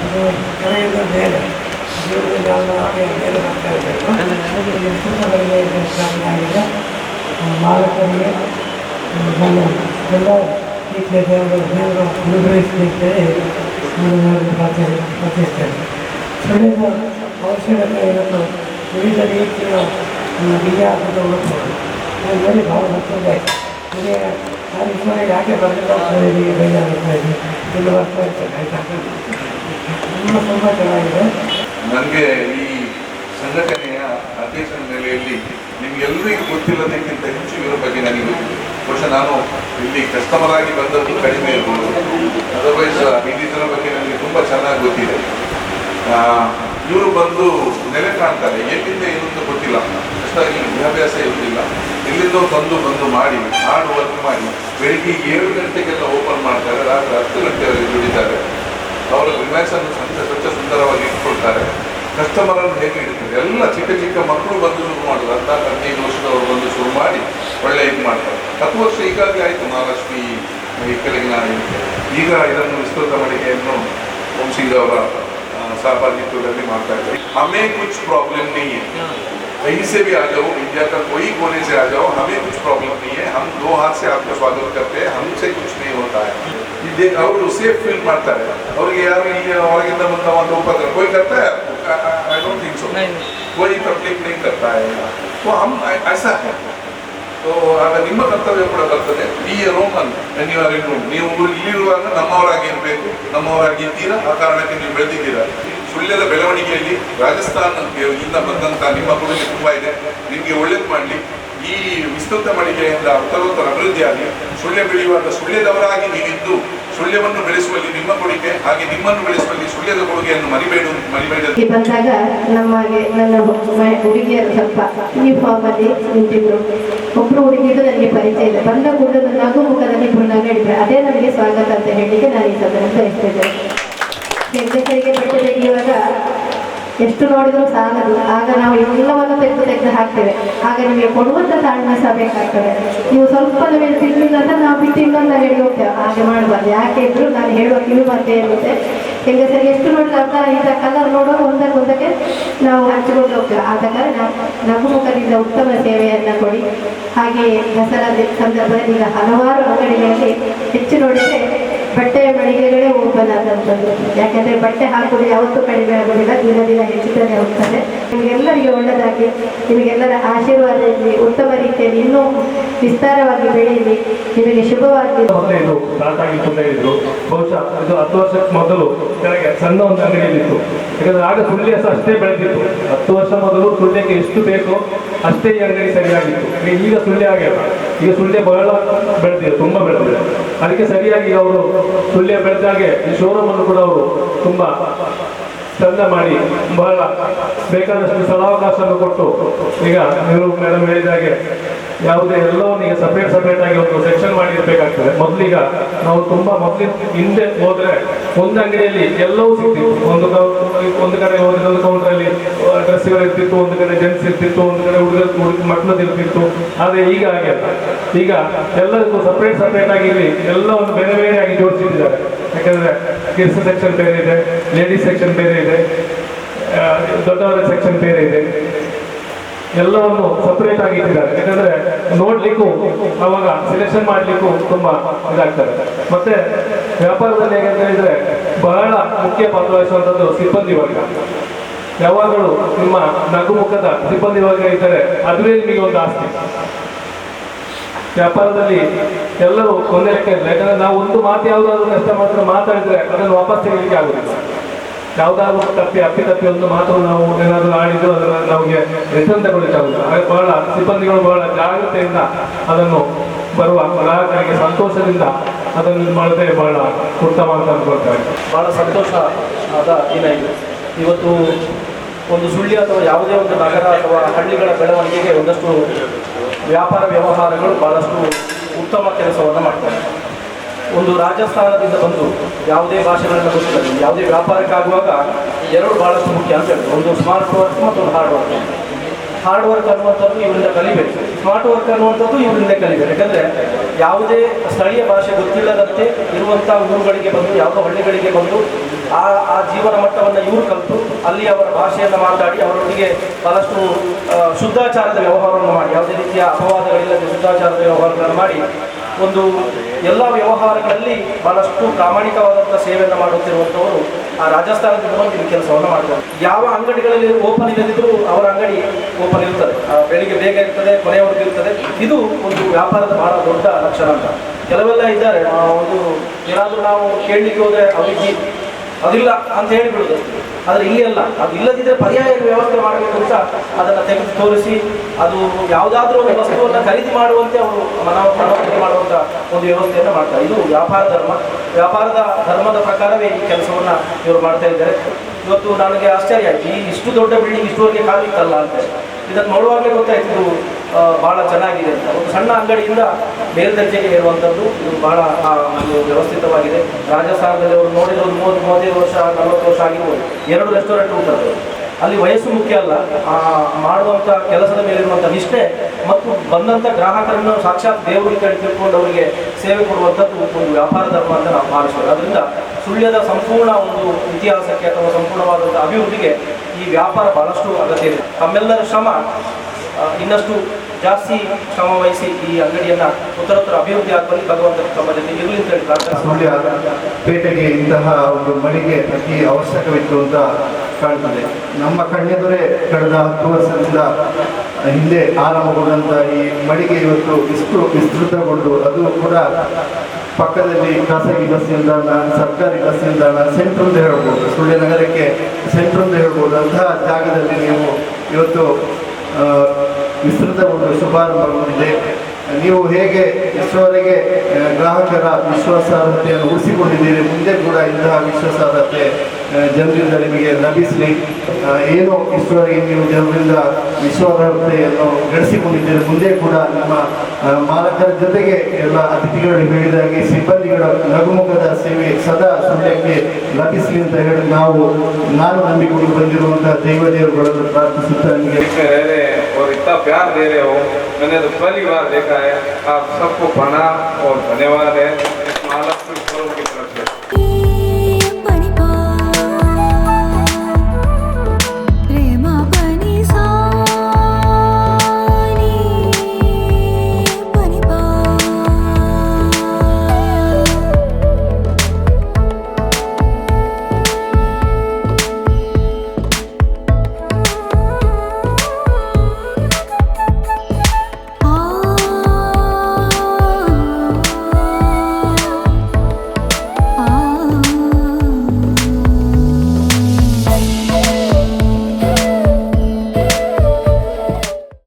ಅದು ಕಳೆಯಿಂದ ಬೇರೆ ಜೀವನದಲ್ಲಿ ನಾನು ಹಾಗೆ ಬೇರೆ ಮಾಡ್ತಾ ಇರಬೇಕು ಕುಟುಂಬಗಳಿಗೆ ಆಗಿದೆ ಮಾಲಕರಿಗೆ ನಾನು ಎಲ್ಲ ರೀತಿಯ ದೇವರು ಅನುಗ್ರಹಿಸಲಿದ್ದೇನೆ ನಾನು ಪ್ರಾರ್ಥನೆ ಪ್ರಾರ್ಥಿಸ್ತೇನೆ ಸುಳ್ಳಿನ ಅವಶ್ಯಕತೆ ಏನನ್ನು ವಿವಿಧ ರೀತಿಯ ಬೀಜ ಹಾಕಲು ಹೋಗ್ಬೋದು ನಾನು ನೋಡಿ ಭಾಳ ಮಕ್ಕಳಿದೆ ಯಾಕೆ ಇದೆ ನನಗೆ ಈ ಸಂಘಟನೆಯ ಅಧ್ಯಕ್ಷನ ನೆಲೆಯಲ್ಲಿ ನಿಮ್ಗೆಲ್ಲರಿಗೂ ಗೊತ್ತಿಲ್ಲದಕ್ಕಿಂತ ಹೆಚ್ಚು ಇವರ ಬಗ್ಗೆ ನನಗೆ ಬಹುಶಃ ನಾನು ಇಲ್ಲಿ ಕಸ್ಟಮರ್ ಆಗಿ ಬಂದದ್ದು ಕಡಿಮೆ ಇರ್ಬೋದು. ಅದರ್ವೈಸ್ ಇನ್ನಿತರ ಬಗ್ಗೆ ನನಗೆ ತುಂಬ ಚೆನ್ನಾಗಿ ಗೊತ್ತಿದೆ. ಇವರು ಬಂದು ನೆಲೆ ಕಾಣ್ತಾರೆ. ಏನು ಅಂತ ಗೊತ್ತಿಲ್ಲ. ಅಷ್ಟಾಗಿ ವಿದ್ಯಾಭ್ಯಾಸ ಇರಲಿಲ್ಲ ಎಲ್ಲಿಂದೋ ತಂದು ಬಂದು ಮಾಡಿ ಹಾರ್ಡ್ ವರ್ಕ್ ಮಾಡಿ. ಬೆಳಿಗ್ಗೆ ಏಳು ಗಂಟೆಗೆಲ್ಲ ಓಪನ್ ಮಾಡ್ತಾರೆ, ರಾತ್ರಿ ಹತ್ತು ಗಂಟೆಯವರೆಗೆ ದುಡಿತಾರೆ. ಅವರ ರಿಲ್ಯಾಕ್ಸನ್ನು ಸಂತ, ಸ್ವಚ್ಛ ಸುಂದರವಾಗಿ ಇಟ್ಕೊಳ್ತಾರೆ. ಕಸ್ಟಮರನ್ನು ಹೇಗೆ ಇಡ್ತಾರೆ ಎಲ್ಲ ಚಿಕ್ಕ ಚಿಕ್ಕ ಮಕ್ಕಳು ಬಂದು ಶುರು ಮಾಡೋದು. ಅಂತ ಹದಿನೈದು ವರ್ಷದವರು ಬಂದು ಶುರು ಮಾಡಿ ಒಳ್ಳೆ ಇದು ಮಾಡ್ತಾರೆ. ಹತ್ತು ವರ್ಷ ಈಗಾಗಲೇ ಆಯಿತು ಮಹಾಲಕ್ಷ್ಮಿ, ಈ ಕೆಳಗಿನ ಈಗ ಇದನ್ನು ವಿಸ್ತೃತ ಮಳಿಗೆಯನ್ನು ಓಂ ಸಿಂಗ್ ಅವರ ಸಾಪಾಜಿತ್ವದಲ್ಲಿ ಮಾಡ್ತಾ ಇದ್ದಾರೆ. ಹಮೇ ಕುಚ್ ಪ್ರಾಬ್ಲಮ್ ನೀ कहीं से भी आ जाओ इंडिया का कोई कोने से आ जाओ हमें कुछ प्रॉब्लम नहीं है हम दो हाथ से आपका स्वागत करते हैं हमसे कुछ नहीं होता है इधे ಅವರು ಸೇಫ್ ಫೀಲ್ ಮಾಡ್ತಾರೆ ಅವ್ರಿಗೆ ಯಾರು ಇಲ್ಲಿ ಹೊರಗಿಂದ ಬಂದ ಒಂದು ಉಪದ್ರ कोई करता है आई डोंट थिंक सो कोई तकलीफ नहीं करता है तो हम ऐसा है ಸೊ ಆಗ ನಿಮ್ಮ ಕರ್ತವ್ಯ ಕೂಡ ಬರ್ತದೆ ಬಿ ಎ ರೋಮನ್ ನೀವು ರೂಮ್ ನೀವು ಇಲ್ಲಿರುವಾಗ ನಮ್ಮವರಾಗಿ ಇರಬೇಕು ನಮ್ಮವರಾಗಿ ಇದ್ದೀರಾ ಆ ಕಾರಣಕ್ಕೆ ನೀವು ಬೆಳೆದಿದ್ದೀರಾ ಸುಳ್ಯದ ಬೆಳವಣಿಗೆಯಲ್ಲಿ ರಾಜಸ್ಥಾನ ಇಂದ ಬಂದಂತ ನಿಮ್ಮ ಕೊಡುಗೆ ತುಂಬಾ ಇದೆ. ನಿಮಗೆ ಒಳ್ಳೇದು ಮಾಡಲಿ. ಈ ವಿಸ್ತೃತ ಮಳಿಗೆಯಿಂದ ಉತ್ತರೋತ್ತರ ಅಭಿವೃದ್ಧಿ ಆಗಲಿ, ಸುಳ್ಯ ಬೆಳೆಯುವಾಗ ಸುಳ್ಯದವರಾಗಿ ನೀವಿದ್ದು, ಸುಳ್ಯವನ್ನು ಬೆಳೆಸುವಲ್ಲಿ ನಿಮ್ಮ ಕೊಡುಗೆ, ಹಾಗೆ ನಿಮ್ಮನ್ನು ಬೆಳೆಸುವಲ್ಲಿ ಸುಳ್ಯದ ಕೊಡುಗೆಯನ್ನು ಮರಿಬೇಡ ಮರಿಬೇಡ ಬಂದಾಗ ನಮಗೆ ನನ್ನ ಹುಡುಗಿಯರು ಸ್ವಲ್ಪ ಯೂನಿಫಾರ್ಮ್ ಅಲ್ಲಿ ನಿಂತಿದ್ರು. ಒಬ್ರು ಹುಡುಗಿದು ನನಗೆ ಪರಿಚಯ ಇದೆ ಬಂದ ಕೂಡ ನನ್ನ ಮುಖದಲ್ಲಿ ಬಣ್ಣ ಹೇಳಿದ್ರೆ ಅದೇ ನನಗೆ ಸ್ವಾಗತ ಅಂತ ಹೇಳಲಿಕ್ಕೆ ನಾನು ಈ ಸಂದರ್ಭ ಬಯಸ್ತಿದ್ದೇನೆ ಹೆಂಗಸರಿಗೆ ಬಟ್ಟೆ ತೆಗೆಯುವಾಗ ಎಷ್ಟು ನೋಡಿದ್ರು ಸಾಲದು ಆಗ ನಾವು ಎಲ್ಲವನ್ನು ತೆಗೆದು ತೆಗೆದು ಹಾಕ್ತೇವೆ. ಆಗ ನಿಮಗೆ ಕೊಡುವಂತ ತಾಳ್ಮೆ ಸಹ ಬೇಕಾಗ್ತದೆ. ನೀವು ಸ್ವಲ್ಪ ನಮಗೆ ತಿನ್ನಿಲ್ಲ ಅಂತ ನಾವು ಬಿಟ್ಟು ಇನ್ನೊಂದು ಹೇಳಿ ಹೋಗ್ತೇವೆ. ಹಾಗೆ ಮಾಡಬಾರ್ದು. ಯಾಕೆ ಇದ್ರು ನಾನು ಹೇಳುವ ಮತ್ತೆ ಇರುತ್ತೆ. ಹೆಂಗಸರಿಗೆ ಎಷ್ಟು ನೋಡಿದ್ರೆ ಅರ್ಥ ಇಂಥ ಕಲರ್ ಒಂದಕ್ಕೆ ಒಂದಕ್ಕೆ ನಾವು ಹಂಚಿಕೊಂಡು ಹೋಗ್ತೇವೆ. ಆದ ಕಾರಣ ನಗುಮುಖದಿಂದ ಉತ್ತಮ ಸೇವೆಯನ್ನು ಕೊಡಿ. ಹಾಗೆ ದಸರಾ ಸಂದರ್ಭದಲ್ಲಿ ಈಗ ಹಲವಾರು ಅಂಗಡಿಗಳಲ್ಲಿ ಹೆಚ್ಚು ನೋಡಿದರೆ ಬಟ್ಟೆಯ ಮಳಿಗೆಗಳೇ ಓಪನ್ ಆದಂಥದ್ದು. ಯಾಕಂದ್ರೆ ಬಟ್ಟೆ ಹಾಕೋದು ಯಾವತ್ತೂ ಕಡಿಮೆ ಆಗೋದಿಲ್ಲ, ದಿನ ದಿನ ಹೆಚ್ಚುತ್ತಾನೆ ಹೋಗ್ತದೆ. ನಿಮಗೆಲ್ಲರಿಗೆ ಒಳ್ಳೆಯದಾಗಿ ನಿಮಗೆಲ್ಲರ ಆಶೀರ್ವಾದ ಇರಲಿ ಉತ್ತಮ ರೀತಿಯಲ್ಲಿ ಇನ್ನೂ ವಿಸ್ತಾರವಾಗಿ ಬೆಳೆಯಲಿ. ನಿಮಗೆ ಶುಭವಾಗಿ ಬಹುಶಃ ಇದು ಹತ್ತು ವರ್ಷಕ್ಕೆ ಮೊದಲು ಕೆಳಗೆ ಸಣ್ಣ ಒಂದು ಅಂಗಡಿಯಲ್ಲಿತ್ತು. ಯಾಕಂದ್ರೆ ಆಗ ಸುಳ್ಳಿಯ ಅಷ್ಟೇ ಬೆಳೆದಿತ್ತು. ಹತ್ತು ವರ್ಷ ಮೊದಲು ಸುಳ್ಯಕ್ಕೆ ಎಷ್ಟು ಬೇಕೋ ಅಷ್ಟೇ ಈ ಸರಿಯಾಗಿತ್ತು. ಈಗ- ಸುಳ್ಳೆ ಆಗಿಲ್ಲ ಈಗ ಸುಳ್ಳೆ ಬಹಳ ಬೆಳೆದಿದೆ, ತುಂಬ ಬೆಳೆದಿದೆ. ಅದಕ್ಕೆ ಸರಿಯಾಗಿ ಅವರು ಸುಳ್ಳೆ ಬೆಳೆದಾಗೆ ಈ ಶೋರೂಮ್ ಅನ್ನು ಕೂಡ ಅವರು ತುಂಬ ಚಂದ ಮಾಡಿ, ಬಹಳ ಬೇಕಾದಷ್ಟು ಸ್ಥಳಾವಕಾಶವನ್ನು ಕೊಟ್ಟು ಈಗ ಮೇಡಮ್ ಹೇಳಿದಾಗೆ ಯಾವುದೇ ಎಲ್ಲವನ್ನು ಸಪ್ರೇಟ್ ಸಪ್ರೇಟ್ ಆಗಿ ಒಂದು ಸೆಕ್ಷನ್ ಮಾಡಿರ್ಬೇಕಾಗ್ತದೆ. ಮೊದಲೀಗ ನಾವು ತುಂಬಾ ಮೊದಲಿನ ಹಿಂದೆ ಹೋದ್ರೆ ಒಂದು ಅಂಗಡಿಯಲ್ಲಿ ಎಲ್ಲವೂ ಸಿಗ್ತಿತ್ತು. ಒಂದು ಒಂದು ಕಡೆ ಹೋದ್ರೆ ಒಂದು ಕೌಂಟರಲ್ಲಿ ಡ್ರೆಸ್ಗಳು ಇರ್ತಿತ್ತು, ಒಂದು ಕಡೆ ಜೆಂಟ್ಸ್ ಇರ್ತಿತ್ತು, ಒಂದು ಕಡೆ ಹುಡುಗ ಹುಡುಗ ಮಕ್ಕಳದ್ದು ಇರ್ತಿತ್ತು. ಆದ್ರೆ ಈಗ ಹಾಗೆ ಅಲ್ಲ. ಈಗ ಎಲ್ಲದಕ್ಕೂ ಸಪ್ರೇಟ್ ಸಪ್ರೇಟ್ ಆಗಿ ಎಲ್ಲವನ್ನು ಬೇರೆ ಬೇರೆ ಆಗಿ ಜೋಡಿಸಿದ್ದಾರೆ ಯಾಕಂದ್ರೆ ಕಿಡ್ಸ್ ಸೆಕ್ಷನ್ ಬೇರೆ ಇದೆ ಲೇಡೀಸ್ ಸೆಕ್ಷನ್ ಬೇರೆ ಇದೆ ದೊಡ್ಡವರ ಸೆಕ್ಷನ್ ಬೇರೆ ಇದೆ. ಎಲ್ಲವನ್ನು ಸಪ್ರೇಟ್ ಆಗಿ ಇಟ್ಟಿದ್ದಾರೆ. ಯಾಕಂದ್ರೆ ನೋಡ್ಲಿಕ್ಕೂ, ಅವಾಗ ಸೆಲೆಕ್ಷನ್ ಮಾಡ್ಲಿಕ್ಕೂ ತುಂಬಾ ಇದಾಗ್ತದೆ. ಮತ್ತೆ ವ್ಯಾಪಾರದಲ್ಲಿ ಹೇಗಂತ ಹೇಳಿದ್ರೆ, ಬಹಳ ಮುಖ್ಯ ಪಾತ್ರ ವಹಿಸುವಂತದ್ದು ಸಿಬ್ಬಂದಿ ವರ್ಗ. ಯಾವಾಗಲೂ ನಿಮ್ಮ ನಗುಮುಖದ ಸಿಬ್ಬಂದಿ ವರ್ಗ ಇದ್ದರೆ ಅದುವೇ ನಿಮಗೆ ಒಂದು ಆಸ್ತಿ. ವ್ಯಾಪಾರದಲ್ಲಿ ಎಲ್ಲರೂ ಒಂದೇ ಲೆಕ್ಕ ಇಲ್ಲ. ಯಾಕಂದ್ರೆ ನಾವು ಒಂದು ಮಾತು ಯಾವುದಾದ್ರೂ ಕಷ್ಟ ಮಾತ್ರ ಮಾತಾಡಿದ್ರೆ ಅದನ್ನು ವಾಪಸ್ ತೆಗಿಲಿಕ್ಕೆ ಆಗುದಿಲ್ಲ. ಯಾವುದಾದ್ರೂ ತಪ್ಪಿ, ಅಪ್ಪಿ ತಪ್ಪಿ ಒಂದು ಮಾತು ನಾವು ಏನಾದರೂ ಆಡಿದ್ರು ಅದರ ನಮಗೆ ರಿಟರ್ನ್ ತಗೊಳ್ಳಿಕ್ಕಾಗುತ್ತೆ ಹಾಗೆ ಬಹಳ ಸಿಬ್ಬಂದಿಗಳು ಬಹಳ ಜಾಗ್ರತೆಯಿಂದ ಅದನ್ನು ಬರುವ ಗ್ರಾಹಕರಿಗೆ ಸಂತೋಷದಿಂದ ಅದನ್ನು ಇದು ಮಾಡದೆ ಬಹಳ ಉತ್ತಮ ಅಂತ ಅನ್ಕೊಳ್ತಾರೆ ಬಹಳ ಸಂತೋಷ ಆದ ದಿನ ಇದು. ಇವತ್ತು ಒಂದು ಸುಳ್ಳಿ ಅಥವಾ ಯಾವುದೇ ಒಂದು ನಗರ ಅಥವಾ ಹಳ್ಳಿಗಳ ಬೆಳವಣಿಗೆಗೆ ಒಂದಷ್ಟು ವ್ಯಾಪಾರ ವ್ಯವಹಾರಗಳು ಬಹಳಷ್ಟು ಉತ್ತಮ ಕೆಲಸವನ್ನು ಮಾಡ್ತಾರೆ ಒಂದು ರಾಜಸ್ಥಾನದಿಂದ ಬಂದು ಯಾವುದೇ ಭಾಷೆಗಳನ್ನು ಗೊತ್ತಿಲ್ಲ. ಯಾವುದೇ ವ್ಯಾಪಾರಕ್ಕಾಗುವಾಗ ಎರಡು ಭಾಳಷ್ಟು ಮುಖ್ಯ ಅಂತ ಹೇಳ್ತಾರೆ ಒಂದು ಸ್ಮಾರ್ಟ್ ವರ್ಕ್ ಮತ್ತು ಒಂದು ಹಾರ್ಡ್ ವರ್ಕ್ ಹಾರ್ಡ್ ವರ್ಕ್ ಅನ್ನುವಂಥದ್ದು ಇವರಿಂದ ಕಲಿಬೇಕು. ಸ್ಮಾರ್ಟ್ ವರ್ಕ್ ಅನ್ನುವಂಥದ್ದು ಇವರಿಂದ ಕಲಿಬೇಕು. ಯಾಕಂದರೆ ಯಾವುದೇ ಸ್ಥಳೀಯ ಭಾಷೆ ಗೊತ್ತಿಲ್ಲದಂತೆ ಇರುವಂಥ ಊರುಗಳಿಗೆ ಬಂದು, ಯಾವುದೋ ಹಳ್ಳಿಗಳಿಗೆ ಬಂದು ಆ ಆ ಜೀವನ ಮಟ್ಟವನ್ನು ಇವರು ಕಲಿತು ಅಲ್ಲಿ ಅವರ ಭಾಷೆಯನ್ನು ಮಾತಾಡಿ ಅವರೊಟ್ಟಿಗೆ ಬಹಳಷ್ಟು ಶುದ್ಧಾಚಾರದ ವ್ಯವಹಾರವನ್ನು ಮಾಡಿ, ಯಾವುದೇ ರೀತಿಯ ಅಪವಾದಗಳಿಲ್ಲದೆ ಶುದ್ಧಾಚಾರದ ವ್ಯವಹಾರಗಳನ್ನು ಮಾಡಿ ಒಂದು ಎಲ್ಲ ವ್ಯವಹಾರಗಳಲ್ಲಿ ಬಹಳಷ್ಟು ಪ್ರಾಮಾಣಿಕವಾದಂಥ ಸೇವೆಯನ್ನು ಮಾಡುತ್ತಿರುವಂಥವರು ಆ ರಾಜಸ್ಥಾನದಿಂದ ಬಂದು ಈ ಕೆಲಸವನ್ನು ಮಾಡ್ತಾರೆ. ಯಾವ ಅಂಗಡಿಗಳಲ್ಲಿ ಓಪನ್ ಇಲ್ಲದಿದ್ದರೂ ಅವರ ಅಂಗಡಿ ಓಪನ್ ಇರ್ತದೆ ಬೆಳಿಗ್ಗೆ ಬೇಗ ಇರ್ತದೆ, ಕೊನೆಯವರೆಗೂ ಇರ್ತದೆ. ಇದು ಒಂದು ವ್ಯಾಪಾರದ ಬಹಳ ದೊಡ್ಡ ಲಕ್ಷಣ ಅಂತ. ಕೆಲವೆಲ್ಲ ಇದ್ದಾರೆ ಒಂದು ಏನಾದರೂ ನಾವು ಕೇಳಲಿಕ್ಕೆ ಹೋದರೆ ಅವರಿಗೆ ಅದಿಲ್ಲ ಅಂತ ಹೇಳಿಬಿಡುದು. ಆದರೆ ಇಲ್ಲಿ ಅಲ್ಲ. ಅದು ಇಲ್ಲದಿದ್ದರೆ ಪರ್ಯಾಯ ವ್ಯವಸ್ಥೆ ಮಾಡಬೇಕು ಅಂತ ಅದನ್ನು ತೆಗೆದು ತೋರಿಸಿ, ಅದು ಯಾವುದಾದ್ರೂ ಒಂದು ವಸ್ತುವನ್ನು ಖರೀದಿ ಮಾಡುವಂತೆ ಅವರು ಮನವ ಮನವರಿಕೆ ಮಾಡುವಂಥ ಒಂದು ವ್ಯವಸ್ಥೆಯನ್ನು ಮಾಡ್ತಾರೆ. ಇದು ವ್ಯಾಪಾರ ಧರ್ಮ. ವ್ಯಾಪಾರದ ಧರ್ಮದ ಪ್ರಕಾರವೇ ಈ ಕೆಲಸವನ್ನು ಇವರು ಮಾಡ್ತಾ ಇದ್ದಾರೆ. ಇವತ್ತು ನನಗೆ ಆಶ್ಚರ್ಯ ಆಯ್ತು. ಈ ಇಷ್ಟು ದೊಡ್ಡ ಬಿಲ್ಡಿಂಗ್ ಇಷ್ಟುವರೆಗೆ ಕಾಲಿಕ್ಕಲ್ಲ ಅಂತ. ಇದನ್ನು ನೋಡುವಾಗಲೇ ಗೊತ್ತಾಯ್ತು ಬಹಳ ಚೆನ್ನಾಗಿದೆ ಅಂತ. ಒಂದು ಸಣ್ಣ ಅಂಗಡಿಯಿಂದ ಮೇಲ್ದರ್ಜೆಗೆ ಇರುವಂಥದ್ದು ಇದು ಬಹಳ ಒಂದು ವ್ಯವಸ್ಥಿತವಾಗಿದೆ. ರಾಜಸ್ಥಾನದಲ್ಲಿ ಅವರು ನೋಡಿರೋದು ಮೂವತ್ತು, ಮೂವತ್ತೈದು ವರ್ಷ, ನಲವತ್ತು ವರ್ಷ ಆಗಿರ್ಬೋದು. ಎರಡು ರೆಸ್ಟೋರೆಂಟ್ ಉಂಟದ್ದು ಅಲ್ಲಿ ವಯಸ್ಸು ಮುಖ್ಯ ಅಲ್ಲ. ಮಾಡುವಂಥ ಕೆಲಸದ ಮೇಲಿರುವಂಥ ನಿಷ್ಠೆ ಮತ್ತು ಬಂದಂಥ ಗ್ರಾಹಕರನ್ನು ಸಾಕ್ಷಾತ್ ದೇವರಿಗೆ ಹೇಳಿ ತಿಳ್ಕೊಂಡು ಅವರಿಗೆ ಸೇವೆ ಕೊಡುವಂಥದ್ದು ಒಂದು ವ್ಯಾಪಾರ ಧರ್ಮ ಅಂತ ನಾವು ಭಾವಿಸ್ತೇವೆ ಅದರಿಂದ ಸುಳ್ಯದ ಸಂಪೂರ್ಣ ಒಂದು ಇತಿಹಾಸಕ್ಕೆ ಅಥವಾ ಸಂಪೂರ್ಣವಾದಂಥ ಅಭಿವೃದ್ಧಿಗೆ ಈ ವ್ಯಾಪಾರ ಬಹಳಷ್ಟು ಅಗತ್ಯ ಇದೆ. ತಮ್ಮೆಲ್ಲರ ಶ್ರಮ ಇನ್ನಷ್ಟು ಜಾಸ್ತಿ ಶ್ರಮ ವಹಿಸಿ ಈ ಅಂಗಡಿಯನ್ನ ಉತ್ತರೋತ್ತರ ಅಭಿವೃದ್ಧಿ ಆಗುವಲ್ಲಿ ಭಗವಂತ ತಮ್ಮ ಜೊತೆ ಇರಲಿ ಅಂತ ಹೇಳಿ ಪ್ರಾರ್ಥನೆ ಪೇಟೆಗೆ ಇಂತಹ ಒಂದು ಮಳಿಗೆ ಅತಿ ಅವಶ್ಯಕವಿತ್ತು ಅಂತ ಕಾಣ್ತದೆ. ನಮ್ಮ ಕಣ್ಣೆದುರೇ ಕಳೆದ ಹತ್ತು ವರ್ಷದಿಂದ ಹಿಂದೆ ಆರಂಭಗೊಂಡಂತ ಈ ಮಳಿಗೆ ಇವತ್ತು ಇಷ್ಟು ವಿಸ್ತೃತಗೊಂಡು ಅದು ಕೂಡ ಪಕ್ಕದಲ್ಲಿ ಖಾಸಗಿ ಬಸ್ ನಿಲ್ದಾಣ ಸರ್ಕಾರಿ ಬಸ್ ನಿಲ್ದಾಣ ಸೆಂಟ್ರ್ ಅಂತ ಹೇಳ್ಬೋದು. ಸುಳ್ಯ ನಗರಕ್ಕೆ ಸೆಂಟ್ರ್ ಅಂತ ಹೇಳ್ಬೋದು. ಅಂತಹ ಜಾಗದಲ್ಲಿ ನೀವು ಇವತ್ತು ವಿಸ್ತೃತ ಒಂದು ಶುಭಾರಂಭಗೊಂಡಿದೆ ನೀವು ಹೇಗೆ ಎಷ್ಟರವರೆಗೆ ಗ್ರಾಹಕರ ವಿಶ್ವಾಸಾರ್ಹತೆಯನ್ನು ಉಳಿಸಿಕೊಂಡಿದ್ದೀರಿ? ಮುಂದೆ ಕೂಡ ಇಂತಹ ವಿಶ್ವಾಸಾರ್ಹತೆ ಜನರಿಂದ ನಿಮಗೆ ಲಭಿಸಲಿ. ಏನು ಇಷ್ಟರವರೆಗೆ ನೀವು ಜನರಿಂದ ವಿಶ್ವಾಸಾರ್ಹತೆಯನ್ನು ಗಳಿಸಿಕೊಂಡಿದ್ದೀರಿ ಮುಂದೆ ಕೂಡ ನಿಮ್ಮ ಮಾಲಕರ ಜೊತೆಗೆ ಎಲ್ಲ ಅತಿಥಿಗಳು ಹೇಳಿದಾಗೆ, ಸಿಬ್ಬಂದಿಗಳ ನಗುಮುಖದ ಸೇವೆ ಸದಾ ಸಮಯಕ್ಕೆ ಲಭಿಸಲಿ ಅಂತ ಹೇಳಿ ನಾವು ನಾನು ನಂಬಿಕೊಂಡು ಬಂದಿರುವಂತಹ ದೇವದೇವರುಗಳನ್ನು ಪ್ರಾರ್ಥಿಸುತ್ತಾ ನಿಮಗೆ इतना प्यार दे रहे हो, मैंने तो पहली बार देखा है, आप सबको प्रणाम और धन्यवाद है। इस महालक्ष्मी